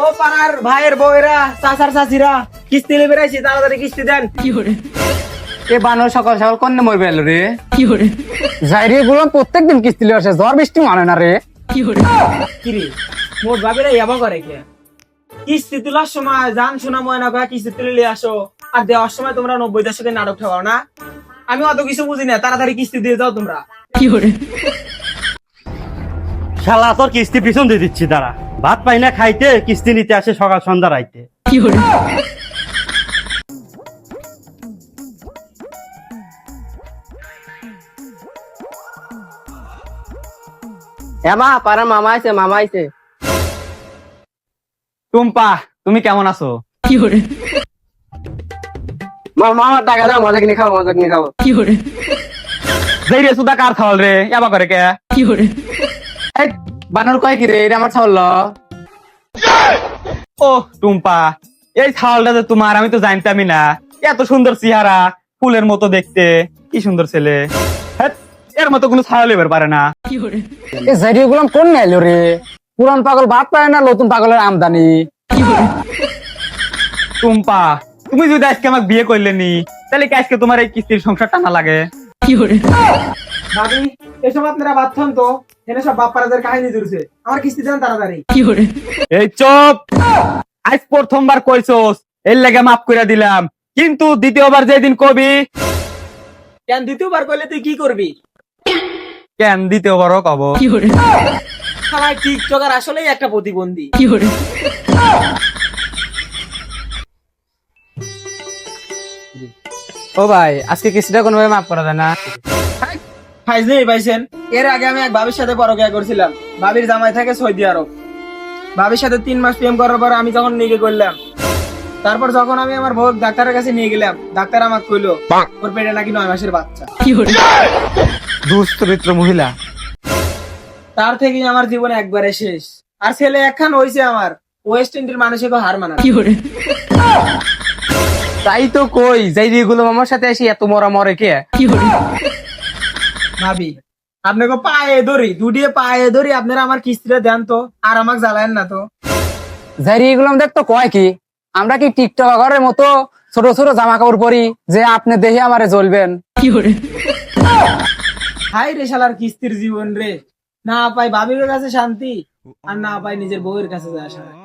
ও পাড়ার ভাইয়ের বউয়েরা চাচার চাচিরা কিস্তি লেবে রাইছি তাড়াতাড়ি কিস্তি দেন। এ বানর সকাল সকাল কন্যা মরবে এলো রে। কি hore যাই রে গুলো প্রত্যেকদিন কিস্তি লিয়ে আসে ঝড় বৃষ্টি মানে না রে। কি কিরে? মোট ভাবিরা ইয়াবা করে কে? কিস্তি তোলার সময় জান শোনা ময়না কয়া কিস্তি তুলে নিয়ে আসো। আর দেওয়ার সময় তোমরা নব্বই দশকের নাটক ঠেকাও না। আমি অত কিছু বুঝি না তাড়াতাড়ি কিস্তি দিয়ে যাও তোমরা। কি hore শালা তোর কিস্তি পিছন দিয়ে দিচ্ছি তারা ভাত পাই না খাইতে কিস্তি নিতে আসে সকাল সন্ধ্যা রাইতে। এমা মামা আইছে মামা আইছে। টুম্পা তুমি কেমন আছো? কি hore মামা আমার টাকা দাও মজা কিনে খাব মজা কিনে খাব। কি hore যেই রে সুদা কার খাওয়াল রে? ইয়াবা করে কে? কি এই, বানর কয় কি রে এটা আমার ছাড়ল ও টুম্পা এই ছাওয়ালটা যে তোমার আমি তো জানতামই না। এত সুন্দর চেহারা ফুলের মতো দেখতে। কি সুন্দর ছেলে। এর মতো কোনো ছাওয়াল এবার পারে না। রে গুলাম কোন এলো রে? পুরান পাগল ভাত পায় না নতুন পাগলের আমদানি? টুম্পা তুমি যদি আজকে আমাকে বিয়ে করলে নি তাহলে কি আজকে তোমার এই কিস্তির সংসার টানা লাগে? কি hore ভাবি এসব আপনারা বাচ্চান তো। এনে সব বাপ্পারাদের কাহিনী জুড়ছে আমার কিস্তি দেন তাড়াতাড়ি। এই চুপ! আজ প্রথমবার কইছস এর লেগে মাফ করে দিলাম। কিন্তু দ্বিতীয়বার যেদিন কবি কেন দ্বিতীয়বার কইলে তুই কি করবি? কেন দ্বিতীয়বারও কব? সবাই টিকটকার আসলেই একটা প্রতিবন্ধী। কি hore ও ভাই আজকে কিস্তিটা কোনোভাবে মাফ করা যায় না। পাইছেন? এর আগে আমি এক ভাবির সাথে পরকিয়া করছিলাম। ভাবির জামাই থাকে সৌদি আরব। ভাবির সাথে তিন মাস প্রেম করার পর আমি যখন নিয়ে করলাম তারপর যখন আমি আমার বউ ডাক্তারের কাছে নিয়ে গেলাম ডাক্তার আমাকে কইলো ওর পেটে নাকি নয় মাসের বাচ্চা। কি hore দুশ্চরিত্র মহিলা। তার থেকেই আমার জীবন একবারে শেষ। আর ছেলে একখান হয়েছে আমার। ওয়েস্ট ইন্ডির মানুষকে হার মানা তাই তো কই যাই রে গুলো আমার সাথে আসি এত মরা মরে কে? ভাবি। আপনাকে পায়ে ধরি দুটিয়ে পায়ে ধরি আপনারা আমার কিস্তিটা দেন তো আর আমাকে জ্বালায়েন না তো। যাই রে গুলো দেখতো কয় কি? আমরা কি টিকটক ঘরের মতো ছোট ছোট জামা কাপড় পরি যে আপনি দেহে আমারে জ্বলবেন? কি hore হাই রে শালার কিস্তির জীবন রে। না পাই ভাবির কাছে শান্তি আর না পাই নিজের বউয়ের কাছে যায় শান্তি।